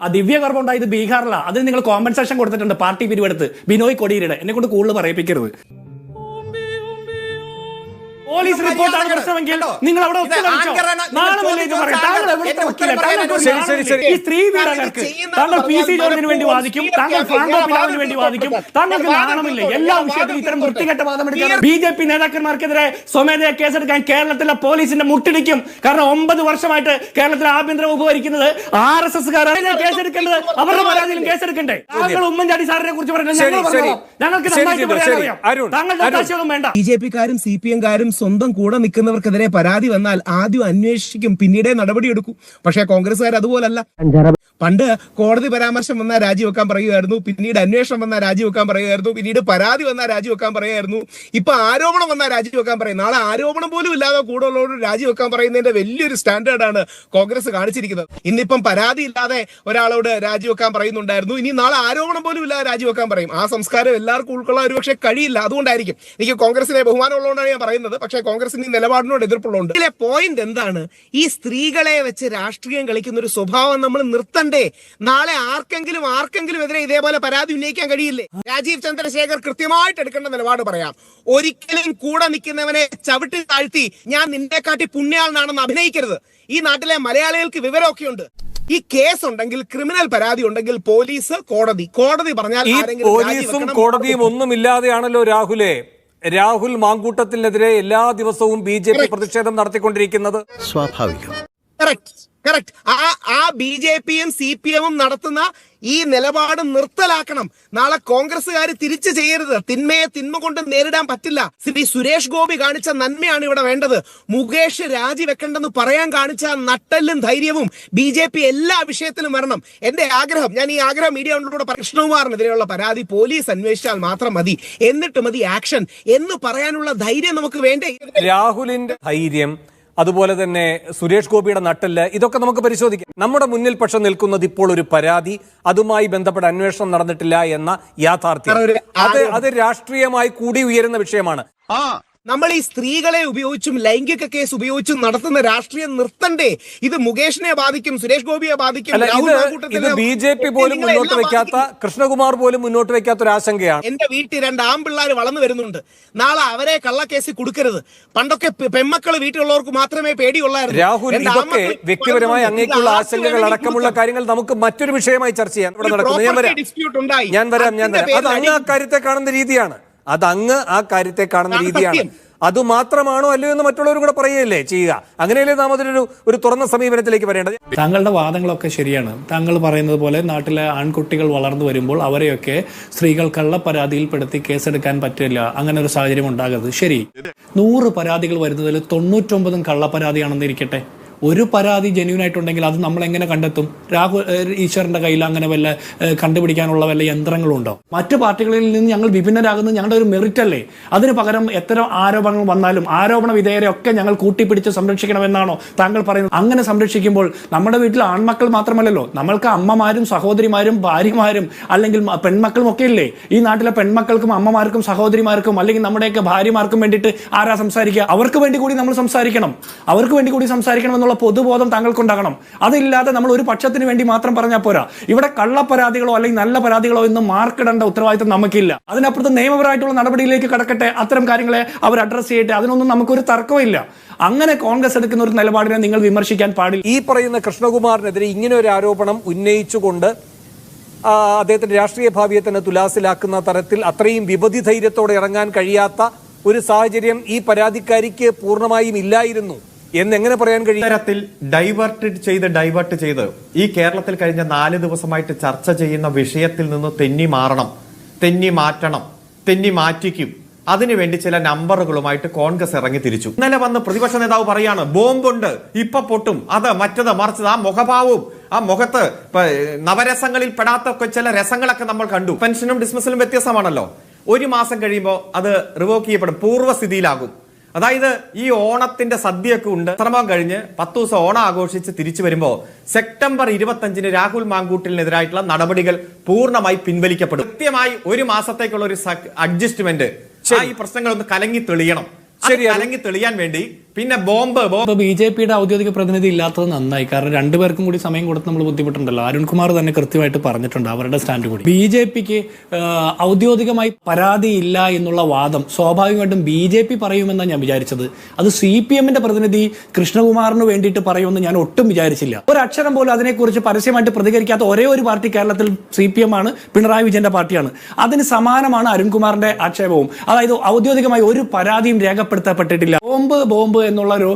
ആ ദിവ്യകർമ്മം ഉണ്ടായത് ബീഹാറിലാണ് അതിന് നിങ്ങൾ കോമ്പൻസേഷൻ കൊടുത്തിട്ടുണ്ട്. പാർട്ടി പിരിവെടുത്ത്. ബിനോയ് കൊടിയിരുടെ എന്നെ കൊണ്ട് കൂടുതൽ പറയിപ്പിക്കരുത്. ഒരു റിപ്പോർട്ടാണ് പ്രശ്നമെങ്കിൽ നിങ്ങൾ അവിടെ ഈ സ്ത്രീ പീഡകർക്ക് താങ്കൾ പി സി ജോർജിന് വേണ്ടി വാദിക്കും. താങ്കൾ ഫ്രാങ്കോ പിലാവിന് വേണ്ടി വാദിക്കും. വാദം താങ്കൾക്ക് നാണമില്ല? എല്ലാ വിഷയത്തിലും ഇത്തരം വൃത്തികെട്ട വാദം എടുക്കാൻ തീർത്തോട്ടെ. ബി ജെ പി നേതാക്കന്മാർക്കെതിരെ സ്വമേധയാ കേസെടുക്കാൻ കേരളത്തിലെ പോലീസിന്റെ മുട്ടിടിക്കും. കാരണം ഒമ്പത് വർഷമായിട്ട് കേരളത്തിലെ ആഭ്യന്തര വകുപ്പ് ഭരിക്കുന്നത് ആർ എസ് എസ് കേസെടുക്കേണ്ടത് അവരുടെ പരാതിയിലും കേസെടുക്കണ്ടേ? താങ്കൾ ഉമ്മൻചാണ്ടി സാറിനെ കുറിച്ച് പറഞ്ഞു ശരി, ഞങ്ങൾ ശരി. പറഞ്ഞോളാം. ഞങ്ങൾക്ക് നന്നായിട്ട് പറയാൻ അറിയാം. അരുൺ, താങ്കളുടെ വേണ്ട. ബി ജെ പിക്കാരും സി പി എംകാരും സ്വന്തം കൂടെ നിൽക്കുന്നവർക്കെതിരെ പരാതി വന്നാൽ ആദ്യം അന്വേഷിക്കും പിന്നീടേ നടപടിയെടുക്കൂ. പക്ഷേ കോൺഗ്രസ്സുകാർ അതുപോലല്ല. പണ്ട് കോടതി പരാമർശം വന്നാൽ രാജിവെക്കാൻ പറയുമായിരുന്നു പിന്നീട് അന്വേഷണം വന്നാൽ രാജിവെക്കാൻ പറയുമായിരുന്നു പിന്നീട് പരാതി വന്നാൽ രാജിവെക്കാൻ പറയുമായിരുന്നു ഇപ്പൊ ആരോപണം വന്നാൽ രാജിവെക്കാൻ പറയും. നാളെ ആരോപണം പോലും ഇല്ലാതെ കൂടുതലോട് രാജിവെക്കാൻ പറയുന്നതിന്റെ വലിയൊരു സ്റ്റാൻഡേർഡാണ് കോൺഗ്രസ് കാണിച്ചിരിക്കുന്നത്. ഇന്നിപ്പം പരാതി ഇല്ലാതെ ഒരാളോട് രാജിവെക്കാൻ പറയുന്നുണ്ടായിരുന്നു. ഇനി നാളെ ആരോപണം പോലും ഇല്ലാതെ രാജിവെക്കാൻ പറയും. ആ സംസ്കാരം എല്ലാവർക്കും ഉൾക്കൊള്ളാൻ ഒരുപക്ഷെ കഴിയില്ല. അതുകൊണ്ടായിരിക്കും എനിക്ക് കോൺഗ്രസിനെ ബഹുമാനമുള്ളതുകൊണ്ടാണ് ഞാൻ പറയുന്നത്. പക്ഷേ കോൺഗ്രസിന്റെ നിലപാടിനോട് എതിർപ്പുള്ളതുകൊണ്ട്. ഇതിലെ പോയിന്റ് എന്താണ്? ഈ സ്ത്രീകളെ വെച്ച് രാഷ്ട്രീയം കളിക്കുന്ന ഒരു സ്വഭാവം നമ്മൾ നിർത്തണ്ടേ? നാളെ ആർക്കെങ്കിലും ആർക്കെങ്കിലും എതിരെ ഇതേപോലെ പരാതി ഉന്നയിക്കാൻ കഴിയില്ലേ? രാജീവ് ചന്ദ്രശേഖർ കൃത്യമായിട്ട് എടുക്കേണ്ട നിലപാട് പറയാം. ഒരിക്കലും കൂടെ നിൽക്കുന്നവനെ ചവിട്ടി താഴ്ത്തി ഞാൻ നിന്നെക്കാട്ടി പുണ്യാളനാണെന്ന് അഭിനയിക്കരുത്. ഈ നാട്ടിലെ മലയാളികൾക്ക് വിവരമൊക്കെ ഉണ്ട്. ഈ കേസ് ഉണ്ടെങ്കിൽ ക്രിമിനൽ പരാതി ഉണ്ടെങ്കിൽ പോലീസ് കോടതി. കോടതി പറഞ്ഞാൽ പോലീസും. കോടതിയും ഒന്നുമില്ലാതെയാണല്ലോ രാഹുലെ. രാഹുൽ മാങ്കൂട്ടത്തിനെതിരെ എല്ലാ ദിവസവും ബി ജെ പി പ്രതിഷേധം നടത്തിക്കൊണ്ടിരിക്കുന്നത് സ്വാഭാവികം. കറക്റ്റ് ആ ആ ബി ജെ പിയും സി പി എമ്മും നടത്തുന്ന ഈ നിലപാട് നിർത്തലാക്കണം. നാളെ കോൺഗ്രസ്സുകാർ തിരിച്ചു ചെയ്യരുത്. തിന്മയെ തിന്മ കൊണ്ട് നേരിടാൻ പറ്റില്ല. ശ്രീ സുരേഷ് ഗോപി കാണിച്ച നന്മയാണ് ഇവിടെ വേണ്ടത്. മുകേഷ് രാജിവെക്കണ്ടെന്ന് പറയാൻ കാണിച്ച നട്ടല്ലും ധൈര്യവും ബി ജെ പി എല്ലാ വിഷയത്തിലും വരണം. എന്റെ ആഗ്രഹം ഞാൻ ഈ ആഗ്രഹം മീഡിയ കൊണ്ടിലൂടെ കൃഷ്ണകുമാറിനെതിരെയുള്ള പരാതി പോലീസ് അന്വേഷിച്ചാൽ മാത്രം മതി. എന്നിട്ട് മതി ആക്ഷൻ എന്ന് പറയാനുള്ള ധൈര്യം നമുക്ക് വേണ്ടേ? രാഹുലിന്റെ ധൈര്യം അതുപോലെ തന്നെ സുരേഷ് ഗോപിയുടെ നട്ടൽ ഇതൊക്കെ നമുക്ക് പരിശോധിക്കാം. നമ്മുടെ മുന്നിൽ പക്ഷെ നിൽക്കുന്നത് ഇപ്പോൾ ഒരു പരാതി. അതുമായി ബന്ധപ്പെട്ട അന്വേഷണം നടന്നിട്ടില്ല എന്ന യാഥാർത്ഥ്യം. അത് അത് രാഷ്ട്രീയമായി കൂടി ഉയരുന്ന വിഷയമാണ്. നമ്മൾ ഈ സ്ത്രീകളെ ഉപയോഗിച്ചും ലൈംഗിക കേസ് ഉപയോഗിച്ചും നടത്തുന്ന രാഷ്ട്രീയം നിർത്തണ്ടേ? ഇത് മുകേഷിനെ ബാധിക്കും സുരേഷ് ഗോപിയെ ബാധിക്കും ബി ജെ പി പോലും മുന്നോട്ട് വെക്കാത്ത കൃഷ്ണകുമാർ പോലും മുന്നോട്ട് വെക്കാത്ത ഒരു ആശങ്കയാണ്. എന്റെ വീട്ടിൽ രണ്ട് ആമ്പിള്ളാർ വളർന്നു വരുന്നുണ്ട്. നാളെ അവരെ കള്ളക്കേസിൽ കൊടുക്കരുത്. പണ്ടൊക്കെ പെമ്മക്കൾ വീട്ടിലുള്ളവർക്ക് മാത്രമേ പേടിയുള്ളായിരുന്നു. രാഹുൽ ഇതൊക്കെ വ്യക്തിപരമായി അങ്ങേക്കുള്ള ആശങ്കകൾ അടക്കമുള്ള കാര്യങ്ങൾ നമുക്ക് മറ്റൊരു വിഷയമായി ചർച്ച ചെയ്യാം. ഇവിടെ നടക്കുന്നു. ഞാൻ വരാം. ഞാൻ വരാം ഞാൻ വരാം. അത് അങ്ങ് അക്കാര്യത്തെ കാര്യത്തെ കാണുന്ന രീതിയാണ്. അത് അങ്ങ് ആ കാര്യത്തെ കാണുന്ന രീതിയാണ്. അതുമാത്രമാണോ അത് മാത്രമാണോ അല്ലയോ എന്ന് മറ്റുള്ളവരും കൂടെ പറയുകയല്ലേ ചെയ്യുക. അങ്ങനെയല്ലേ നാം അതിനൊരു ഒരു തുറന്ന സമീപനത്തിലേക്ക് വരേണ്ടത്? താങ്കളുടെ വാദങ്ങളൊക്കെ ശരിയാണ്. താങ്കൾ പറയുന്നത് പോലെ നാട്ടിലെ ആൺകുട്ടികൾ വളർന്നു വരുമ്പോൾ അവരെയൊക്കെ സ്ത്രീകൾ കള്ളപ്പരാതിയിൽപ്പെടുത്തി കേസെടുക്കാൻ പറ്റില്ല. അങ്ങനെ ഒരു സാഹചര്യം ഉണ്ടാകരുത്. ശരി. നൂറ് പരാതികൾ വരുന്നതിൽ തൊണ്ണൂറ്റൊമ്പതും കള്ളപ്പരാതിയാണെന്ന് ഇരിക്കട്ടെ ഒരു പരാതി ജെന്യൂൻ ആയിട്ടുണ്ടെങ്കിൽ അത് നമ്മൾ എങ്ങനെ കണ്ടെത്തും രാഹുൽ ഈശ്വറിന്റെ കയ്യിൽ അങ്ങനെ വല്ല കണ്ടുപിടിക്കാനുള്ള വല്ല യന്ത്രങ്ങളുണ്ടോ? മറ്റു പാർട്ടികളിൽ നിന്ന് ഞങ്ങൾ വിഭിന്നരാകുന്നത് ഞങ്ങളുടെ ഒരു മെറിറ്റ് അല്ലേ അതിന് പകരം എത്ര ആരോപണങ്ങൾ വന്നാലും ആരോപണ വിധേയരെ ഒക്കെ ഞങ്ങൾ കൂട്ടിപ്പിടിച്ച് സംരക്ഷിക്കണമെന്നാണോ താങ്കൾ പറയുന്നത്? അങ്ങനെ സംരക്ഷിക്കുമ്പോൾ നമ്മുടെ വീട്ടിൽ ആൺമക്കൾ മാത്രമല്ലല്ലോ. നമ്മൾക്ക് അമ്മമാരും സഹോദരിമാരും ഭാര്യമാരും അല്ലെങ്കിൽ പെൺമക്കളും ഒക്കെ ഇല്ലേ? ഈ നാട്ടിലെ പെൺമക്കൾക്കും അമ്മമാർക്കും സഹോദരിമാർക്കും അല്ലെങ്കിൽ നമ്മുടെയൊക്കെ ഭാര്യമാർക്കും വേണ്ടിയിട്ട് ആരാ സംസാരിക്കുക? അവർക്ക് വേണ്ടി കൂടി നമ്മൾ സംസാരിക്കണം. അവർക്ക് വേണ്ടി കൂടി സംസാരിക്കണം എന്നുള്ള പൊതുബോധം താങ്കൾക്കുണ്ടാകണം അതില്ലാതെ നമ്മൾ ഒരു പക്ഷത്തിന് വേണ്ടി മാത്രം പറഞ്ഞാൽ പോരാ. ഇവിടെ കള്ള പരാതികളോ അല്ലെങ്കിൽ നല്ല പരാതികളോ ഒന്നും മാർക്കിടേണ്ട ഉത്തരവാദിത്തം നമുക്കില്ല. അതിനപ്പുറത്ത് നിയമപരമായിട്ടുള്ള നടപടിയിലേക്ക് കടക്കട്ടെ അത്തരം കാര്യങ്ങളെ അവർ അഡ്രസ് ചെയ്യട്ടെ അതിനൊന്നും നമുക്കൊരു തർക്കമില്ല അങ്ങനെ കോൺഗ്രസ് എടുക്കുന്ന ഒരു നിലപാടിനെ നിങ്ങൾ വിമർശിക്കാൻ പാടില്ല. ഈ പറയുന്ന കൃഷ്ണകുമാറിനെതിരെ ഇങ്ങനെ ഒരു ആരോപണം ഉന്നയിച്ചുകൊണ്ട് അദ്ദേഹത്തിന്റെ രാഷ്ട്രീയ ഭാവിയെ തന്നെ തുലാസിലാക്കുന്ന തരത്തിൽ അത്രയും വിപതി ധൈര്യത്തോടെ ഇറങ്ങാൻ കഴിയാത്ത ഒരു സാഹചര്യം ഈ പരാതിക്കാരിക്ക് പൂർണമായും ഇല്ലായിരുന്നു. എന്നെങ്ങനെ പറയാൻ കഴിയും? ഇത്തരത്തിൽ ഡൈവേർട്ട് ചെയ്ത് ഡൈവേർട്ട് ചെയ്ത് ഈ കേരളത്തിൽ കഴിഞ്ഞ നാല് ദിവസമായിട്ട് ചർച്ച ചെയ്യുന്ന വിഷയത്തിൽ നിന്ന് തെന്നി മാറണം തെന്നി മാറ്റണം തെന്നി മാറ്റിക്കും. അതിനുവേണ്ടി ചില നമ്പറുകളുമായിട്ട് കോൺഗ്രസ് ഇറങ്ങി തിരിച്ചു. ഇന്നലെ വന്ന് പ്രതിപക്ഷ നേതാവ് പറയാണ് ബോംബുണ്ട് ഇപ്പൊ പൊട്ടും അത് മറ്റത് മറിച്ചത് ആ മുഖഭാവവും ആ മുഖത്ത് നവരസങ്ങളിൽ പെടാത്ത ചില രസങ്ങളൊക്കെ നമ്മൾ കണ്ടു. പെൻഷനും ഡിസ്മിസലും വ്യത്യസ്തമാണല്ലോ. ഒരു മാസം കഴിയുമ്പോൾ അത് റിവോക്ക് ചെയ്യപ്പെടും പൂർവസ്ഥിതിയിലാകും. അതായത് ഈ ഓണത്തിന്റെ സദ്യയൊക്കെ ഉണ്ട്. ശ്രമം കഴിഞ്ഞ് പത്ത് ദിവസം ഓണം ആഘോഷിച്ച് തിരിച്ചു വരുമ്പോൾ സെപ്റ്റംബർ ഇരുപത്തഞ്ചിന് രാഹുൽ മാങ്കൂട്ടിലിനെതിരായിട്ടുള്ള നടപടികൾ പൂർണമായി പിൻവലിക്കപ്പെടും. കൃത്യമായി ഒരു മാസത്തേക്കുള്ള ഒരു അഡ്ജസ്റ്റ്മെന്റ്. ഈ പ്രശ്നങ്ങളൊന്ന് കലങ്ങി തെളിയണം. കലങ്ങി തെളിയാൻ വേണ്ടി പിന്നെ ബോംബ് ബോംബ്. ബി ജെ പിയുടെ ഔദ്യോഗിക പ്രതിനിധി ഇല്ലാത്തത് നന്നായി. കാരണം രണ്ടുപേർക്കും കൂടി സമയം കൊടുത്ത് നമ്മൾ ബുദ്ധിമുട്ടുണ്ടല്ലോ. അരുൺകുമാർ തന്നെ കൃത്യമായിട്ട് പറഞ്ഞിട്ടുണ്ട് അവരുടെ സ്റ്റാൻഡ് കൂടി. ബി ജെ പിക്ക് ഔദ്യോഗികമായി പരാതി ഇല്ല എന്നുള്ള വാദം സ്വാഭാവികമായിട്ടും ബി ജെ പി പറയുമെന്നാണ് ഞാൻ വിചാരിച്ചത്. അത് സി പി എമ്മിന്റെ പ്രതിനിധി കൃഷ്ണകുമാറിന് വേണ്ടിയിട്ട് പറയുമെന്ന് ഞാൻ ഒട്ടും വിചാരിച്ചില്ല. ഒരക്ഷരം പോലും അതിനെക്കുറിച്ച് പരസ്യമായിട്ട് പ്രതികരിക്കാത്ത ഒരേ ഒരു പാർട്ടി കേരളത്തിൽ സി പി എം ആണ് പിണറായി വിജയന്റെ പാർട്ടിയാണ്. അതിന് സമാനമാണ് അരുൺകുമാറിന്റെ ആക്ഷേപവും. അതായത് ഔദ്യോഗികമായി ഒരു പരാതിയും രേഖപ്പെടുത്തപ്പെട്ടിട്ടില്ല. ബോംബ് ബോംബ് എന്നുള്ള ഒരു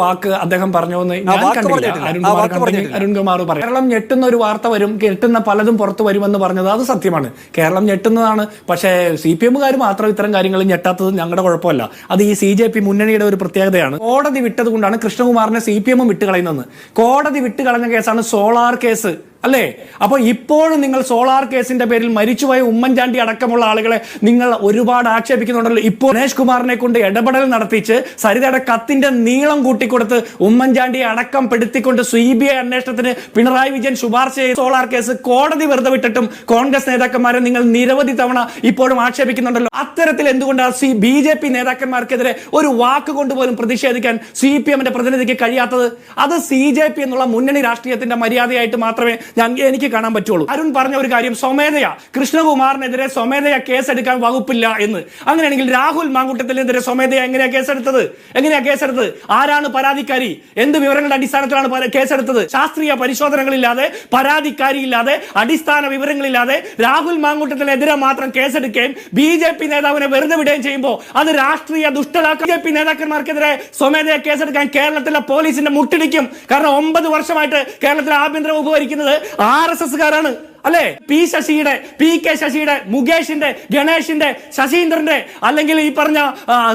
വാക്ക് അദ്ദേഹം പറഞ്ഞു എന്ന് ഞാൻ കണ്ടില്ല. അരുൺകുമാർ പറഞ്ഞു കണ്ടെങ്കിൽ അരുൺകുമാർ പറയും. കേരളം ഞെട്ടുന്ന ഒരു വാർത്ത വരും ഞെട്ടുന്ന പലതും പുറത്തു വരുമെന്ന് പറഞ്ഞത് അത് സത്യമാണ്. കേരളം ഞെട്ടുന്നതാണ്. പക്ഷേ സി പി എമ്മുകാർ മാത്രം ഇത്തരം കാര്യങ്ങൾ ഞെട്ടാത്തത് ഞങ്ങളുടെ കുഴപ്പമല്ല. അത് ഈ സി ജെ പി മുന്നണിയുടെ ഒരു പ്രത്യേകതയാണ്. കോടതി വിട്ടത് കൊണ്ടാണ് കൃഷ്ണകുമാറിനെ സി പി എമ്മും വിട്ടുകളയുന്നത്. കോടതി വിട്ടുകളഞ്ഞ കേസാണ് സോളാർ കേസ്. അല്ലേ? അപ്പൊ ഇപ്പോഴും നിങ്ങൾ സോളാർ കേസിന്റെ പേരിൽ മരിച്ചുപോയ ഉമ്മൻചാണ്ടി അടക്കമുള്ള ആളുകളെ നിങ്ങൾ ഒരുപാട് ആക്ഷേപിക്കുന്നുണ്ടല്ലോ. ഇപ്പോൾ ഗണേഷ് കുമാറിനെ കൊണ്ട് ഇടപെടൽ നടത്തിച്ച് സരിതയുടെ കത്തിന്റെ നീളം കൂട്ടിക്കൊടുത്ത് ഉമ്മൻചാണ്ടിയെ അടക്കം പെടുത്തിക്കൊണ്ട് സി ബി ഐ അന്വേഷണത്തിന് പിണറായി വിജയൻ ശുപാർശ ചെയ്ത സോളാർ കേസ് കോടതി വെറുതെ വിട്ടിട്ടും കോൺഗ്രസ് നേതാക്കന്മാരെ നിങ്ങൾ നിരവധി തവണ ഇപ്പോഴും ആക്ഷേപിക്കുന്നുണ്ടല്ലോ. അത്തരത്തിൽ എന്തുകൊണ്ടാണ് സി ബി ജെ പി നേതാക്കന്മാർക്കെതിരെ ഒരു വാക്ക് കൊണ്ടുപോലും പ്രതിഷേധിക്കാൻ സി പി എമ്മിന്റെ പ്രതിനിധിക്ക് കഴിയാത്തത്? അത് സി ജെ പി എന്നുള്ള മുന്നണി രാഷ്ട്രീയത്തിന്റെ മര്യാദയായിട്ട് മാത്രമേ ഞാൻ എനിക്ക് കാണാൻ പറ്റുള്ളൂ. അരുൺ പറഞ്ഞ ഒരു കാര്യം സ്വമേധയ. കൃഷ്ണകുമാറിനെതിരെ സ്വമേധയ കേസെടുക്കാൻ വകുപ്പില്ല എന്ന്. അങ്ങനെയാണെങ്കിൽ രാഹുൽ മാങ്കുട്ടത്തിനെതിരെ സ്വമേധയ എങ്ങനെയാ കേസെടുത്തത്? എങ്ങനെയാ കേസെടുത്തത്? ആരാണ് പരാതിക്കാരി? എന്ത് വിവരങ്ങളുടെ അടിസ്ഥാനത്തിലാണ് കേസെടുത്തത്? ശാസ്ത്രീയ പരിശോധനകളില്ലാതെ പരാതിക്കാരിയില്ലാതെ അടിസ്ഥാന വിവരങ്ങളില്ലാതെ രാഹുൽ മാങ്കുട്ടത്തിനെതിരെ മാത്രം കേസെടുക്കുകയും ബി ജെ പി നേതാവിനെ വെറുതെ വിടുകയും ചെയ്യുമ്പോൾ അത് രാഷ്ട്രീയ ദുഷ്ടത ബി ജെ പി നേതാക്കന്മാർക്കെതിരെ സ്വമേധയാ കേസെടുക്കാൻ കേരളത്തിലെ പോലീസിന്റെ മുട്ടിടിക്കും. കാരണം ഒമ്പത് വർഷമായിട്ട് കേരളത്തിലെ ആഭ്യന്തര വകുപ്പ് ഭരിക്കുന്നത് ആർ എസ് എസ്കാരാണ് അല്ലെ? പി ശശിയുടെ പി കെ ശശിയുടെ മുകേഷിന്റെ ഗണേഷിന്റെ ശശീന്ദ്രന്റെ അല്ലെങ്കിൽ ഈ പറഞ്ഞ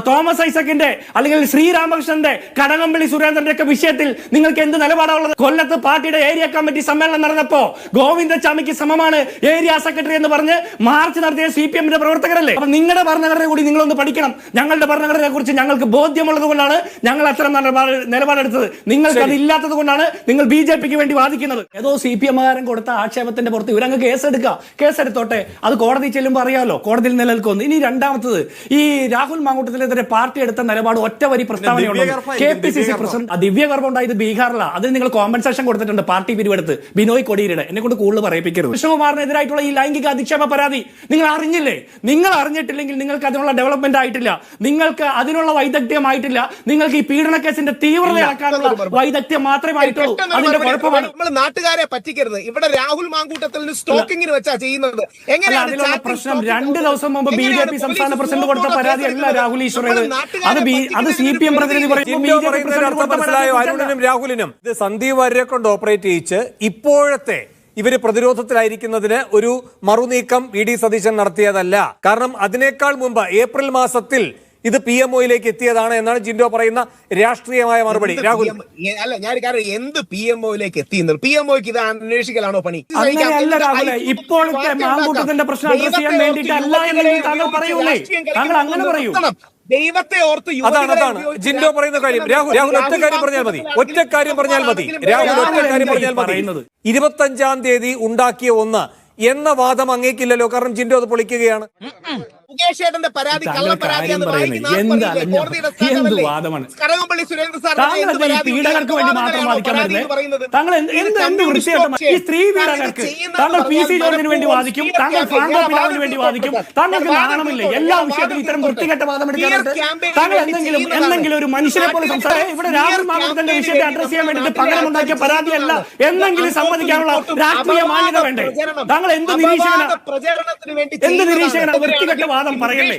തോമസ് ഐസക്കിന്റെ അല്ലെങ്കിൽ ശ്രീരാമകൃഷ്ണന്റെ കടകംപള്ളി സുരേന്ദ്രന്റെ ഒക്കെ വിഷയത്തിൽ നിങ്ങൾക്ക് എന്ത് നിലപാടാണുള്ളത്? കൊല്ലത്ത് പാർട്ടിയുടെ ഏരിയ കമ്മിറ്റി സമ്മേളനം നടന്നപ്പോ ഗോവിന്ദച്ചാമിക്ക് സമമാണ് ഏരിയ സെക്രട്ടറി എന്ന് പറഞ്ഞ് മാർച്ച് നടത്തിയ സി പി എമ്മിന്റെ പ്രവർത്തകരല്ലേ? അപ്പൊ നിങ്ങളുടെ ഭരണഘടന കൂടി നിങ്ങളൊന്ന് പഠിക്കണം. ഞങ്ങളുടെ ഭരണഘടനയെ കുറിച്ച് ഞങ്ങൾക്ക് ബോധ്യമുള്ളത് കൊണ്ടാണ് ഞങ്ങൾ അത്തരം നിലപാട് നിലപാടെടുത്തത്. നിങ്ങൾക്ക് അത് ഇല്ലാത്തത് കൊണ്ടാണ് നിങ്ങൾ ബി ജെ പിക്ക് വേണ്ടി വാദിക്കുന്നത്. ഏതോ സി പി എമ്മുകാരൻ കൊടുത്ത ആക്ഷേപത്തിന്റെ പുറത്ത് ഇവരങ്ങ് കേസെടുക്കുക കേസെടുത്തോട്ടെ. അത് കോടതി ചെല്ലുമ്പോൾ അറിയാമല്ലോ കോടതിയിൽ നിലനിൽക്കുന്നു ഇനി രണ്ടാമത്തത് ഈ രാഹുൽ മാങ്കൂട്ടത്തിനെതിരെ പാർട്ടി എടുത്ത നിലപാട് ഒറ്റ വരി പ്രസ്താവനയുണ്ട് K P C C president ആ ദിവ്യഗർഭം ഉണ്ടായത് ബീഹാറിലാണ് അതിന് നിങ്ങൾ കോമ്പൻസേഷൻ കൊടുത്തിട്ടുണ്ട് പാർട്ടി പിരിവെടുത്ത്. ബിനോയ് കൊടിയിരുടെ എന്നെ കൊണ്ട് കൂടുതൽ പറയിപ്പിക്കരുത്. കൃഷ്ണകുമാറിനെതിരായിട്ടുള്ള ഈ ലൈംഗിക അധിക്ഷേപ പരാതി നിങ്ങൾ അറിഞ്ഞില്ലേ? നിങ്ങൾ അറിഞ്ഞിട്ടില്ലെങ്കിൽ നിങ്ങൾക്ക് അതിനുള്ള ഡെവലപ്മെന്റ് ആയിട്ടില്ല. നിങ്ങൾക്ക് അതിനുള്ള വൈദഗ്ധ്യമായിട്ടില്ല. നിങ്ങൾക്ക് ഈ പീഡന കേസിന്റെ തീവ്രതയാക്കാനുള്ള വൈദഗ്ധ്യം മാത്രമേ ആയിട്ടുള്ളൂ അതിന്റെ കുഴപ്പമാണ് നമ്മൾ നാട്ടുകാരെ പറ്റിക്കരുത്. ഇവിടെ രാഹുൽ മാങ്കൂട്ടത്തിൽ സ്റ്റോക്കിങ്ങിന് വെച്ചാ ചെയ്യുന്നത്. എങ്ങനെയാണ് പ്രശ്നം രണ്ട് ദിവസം മുമ്പ് ബി ജെ പി സംസ്ഥാന പ്രസിഡന്റ് കൊടുത്ത പരാതി അല്ല? രാഹുൽ ഈശ്വറേത് അത് അത് സി പി എം പ്രതിനിധി അരുണിനും രാഹുലിനും? ഇത് സന്ദീപ് വാര്യരെ കൊണ്ട് ഓപ്പറേറ്റ് ചെയ്യിച്ച് ഇപ്പോഴത്തെ ഇവർ പ്രതിരോധത്തിലായിരിക്കുന്നതിന് ഒരു മറുനീക്കം വി ഡി സതീശൻ നടത്തിയതല്ല. കാരണം അതിനേക്കാൾ മുമ്പ് ഏപ്രിൽ മാസത്തിൽ ഇത് പി എം ഒയിലേക്ക് എത്തിയതാണ് എന്നാണ് ജിൻഡോ പറയുന്ന രാഷ്ട്രീയമായ മറുപടി. രാഹുൽ. അല്ല ഞാൻ കാരണം എന്ത് പി എം ഒയിലേക്ക് എത്തി പി എം ഒക്ക് ഇത് അന്വേഷിക്കലാണോ പണി? ഇത് അങ്ങനെയല്ല രാഹുലെ. ഇപ്പോഴത്തെ മാങ്കൂട്ടത്തിന്റെ പ്രശ്നം അഡ്രസ് ചെയ്യാൻ ദൈവത്തെ വേണ്ടിയിട്ടല്ല ഓർത്ത് എന്നെങ്കിൽ താങ്കൾ പറയൂലേ താങ്കൾ അങ്ങനെ പറയൂ. ദൈവത്തെ ഓർത്ത് അതാണ് അതാണ്. ജിൻഡോ പറയുന്ന കാര്യം. രാഹുൽ രാഹുൽ ഒറ്റ കാര്യം പറഞ്ഞാൽ മതി. ഒറ്റ കാര്യം പറഞ്ഞാൽ മതി. രാഹുൽ ഒറ്റ കാര്യം പറഞ്ഞാൽ മതി. ഇരുപത്തഞ്ചാം തീയതി ഉണ്ടാക്കിയ ഒന്ന് എന്ന വാദം അങ്ങേക്കില്ലല്ലോ. കാരണം ജിൻഡോ അത് പൊളിക്കുകയാണ്. മുകേഷ് ഏട്ടന്റെ പരാതി കള്ള? വാദമാണ്? കടകംപള്ളി സുരേന്ദ്ര സാർ പീഡകർക്ക് വേണ്ടി മാത്രം വാദിക്കാൻ വരുന്നത് താങ്കൾ എന്ത് എന്ത് എന്ത് വൃത്തിയായിട്ട് ഈ സ്ത്രീ പീഡകർക്ക് താങ്കൾ പി. സി. ജോർജിന് വേണ്ടി വാദിക്കും? താങ്കൾ ഫ്രാങ്കോ പിതാവിന് വേണ്ടി വാദിക്കും? താങ്കൾക്ക് നാണമില്ല? എല്ലാ വിഷയത്തിലും ഇത്തരം വൃത്തികെട്ട വാദം എടുക്കാനായിട്ട് താങ്കൾ എന്തെങ്കിലും എന്തെങ്കിലും ഒരു മനുഷ്യനെ പോലെ സംസാരം ഇവിടെ രാഹുൽ മാധവത്തിന്റെ വിഷയത്തെ അഡ്രസ് ചെയ്യാൻ വേണ്ടിയിട്ട് പകരമുണ്ടാക്കിയ പരാതിയല്ല എന്തെങ്കിലും സമ്മതിക്കാനുള്ള രാഷ്ട്രീയ മാന്യത വേണ്ടേ? താങ്കൾ എന്ത് നിരീക്ഷകനാണ് എന്ത് വൃത്തികെട്ട വാദം പറയല്ലേ?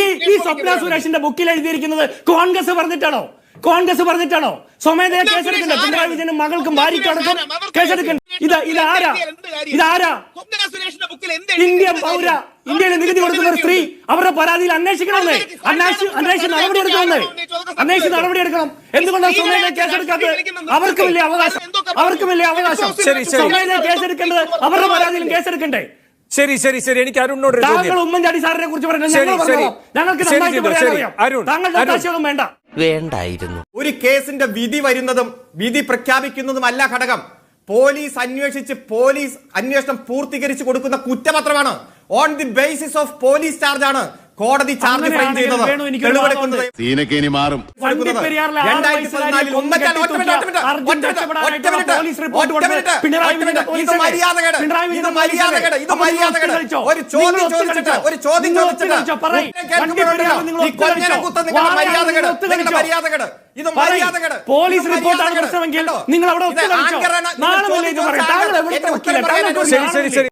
ഈ ഈ സ്വപ്ന സുരേഷിന്റെ ബുക്കിൽ എഴുതിയിരിക്കുന്നത് കോൺഗ്രസ് പറഞ്ഞിട്ടാണോ? കോൺഗ്രസ് പറഞ്ഞിട്ടാണോ? സ്വമേധയാ കേസെടുക്കണ്ട. പിണറായി വിജയനും മകൾക്കും ഭാര്യക്കടക്കം കേസെടുക്കണ്ട. ഇത് ഇതാരാ ഇതാരാ ഇന്ത്യ പൗര ഇന്ത്യയിൽ നികുതി കൊടുക്കുന്ന ഒരു സ്ത്രീ അവരുടെ പരാതിയിൽ അന്വേഷിക്കണമെന്നേ. അന്വേഷിച്ച് അന്വേഷിച്ച് നടപടി എടുക്കണമെന്നേ. അന്വേഷിച്ച് നടപടി എടുക്കണം. എന്തുകൊണ്ടാണ് സ്വമേധയാ കേസെടുക്കാത്തത്? അവർക്ക് വലിയ അവകാശം. അവർക്ക് വലിയ അവകാശം. ശരി, ശരി. സ്വമേധയാ കേസെടുക്കേണ്ടത് അവരുടെ പരാതിയിലും. കേസെടുക്കണ്ടേ? ശരി ശരി ശരി എനിക്ക് അരുണിനോട് താങ്കൾ ഉമ്മൻചാണ്ടി സാറിനെ കുറിച്ച് പറഞ്ഞു ഞങ്ങൾ. പറഞ്ഞോളാം. ഞങ്ങൾക്ക് നന്നായിട്ട് പറയാൻ അറിയാം. താങ്കളുടെ. വേണ്ട വേണ്ടായിരുന്നു ഒരു കേസിന്റെ വിധി വരുന്നതും വിധി പ്രഖ്യാപിക്കുന്നതുമല്ല ഘടകം പോലീസ് അന്വേഷിച്ച് പോലീസ് അന്വേഷണം പൂർത്തീകരിച്ച് കൊടുക്കുന്ന കുറ്റപത്രമാണ് on the basis of police charge ആണ് കോടതി ചാർജ് ഫൈൻ ചെയ്തത് തെളിവെടുക്കുന്നത് ഇനി മാറും. ഒരു ചോദ്യം ചോദിച്ചിട്ട് ഒരു ചോദ്യം ഇത് പോലീസ് റിപ്പോർട്ടാണ് പ്രശ്നമെങ്കിൽ നിങ്ങൾ അവിടെ ശരി.